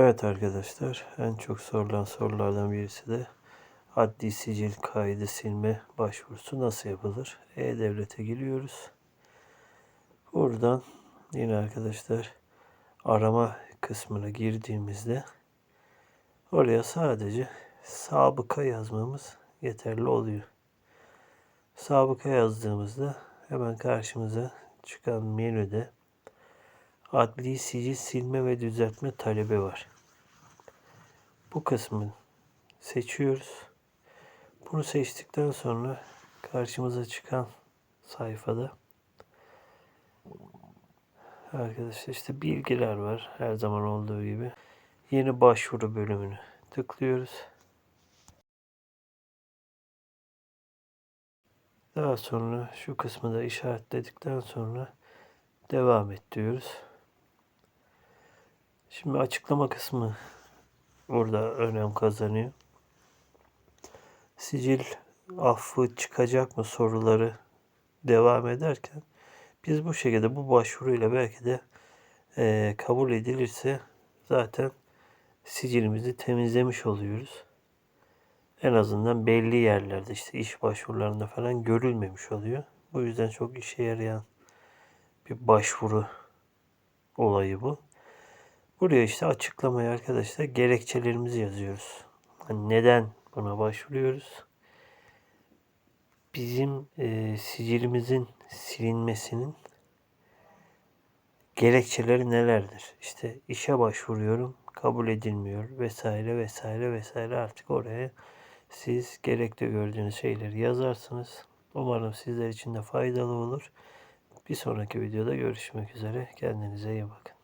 Evet arkadaşlar, en çok sorulan sorulardan birisi de adli sicil kaydı silme başvurusu nasıl yapılır? E-Devlet'e giriyoruz. Buradan yine arkadaşlar arama kısmına girdiğimizde oraya sadece sabıka yazmamız yeterli oluyor. Sabıka yazdığımızda hemen karşımıza çıkan menüde adli sicil silme ve düzeltme talebi var. Bu kısmı seçiyoruz. Bunu seçtikten sonra karşımıza çıkan sayfada arkadaşlar işte bilgiler var her zaman olduğu gibi. Yeni başvuru bölümünü tıklıyoruz. Daha sonra şu kısmı da işaretledikten sonra devam et diyoruz. Şimdi açıklama kısmı burada önem kazanıyor. Sicil affı çıkacak mı soruları devam ederken biz bu şekilde bu başvuruyla belki de e, kabul edilirse zaten sicilimizi temizlemiş oluyoruz. En azından belli yerlerde işte iş başvurularında falan görülmemiş oluyor. Bu yüzden çok işe yarayan bir başvuru olayı bu. Buraya işte açıklamaya arkadaşlar gerekçelerimizi yazıyoruz. Hani neden buna başvuruyoruz? Bizim e, sicilimizin silinmesinin gerekçeleri nelerdir? İşte işe başvuruyorum, kabul edilmiyor vesaire vesaire vesaire artık oraya siz gerekli gördüğünüz şeyleri yazarsınız. Umarım sizler için de faydalı olur. Bir sonraki videoda görüşmek üzere. Kendinize iyi bakın.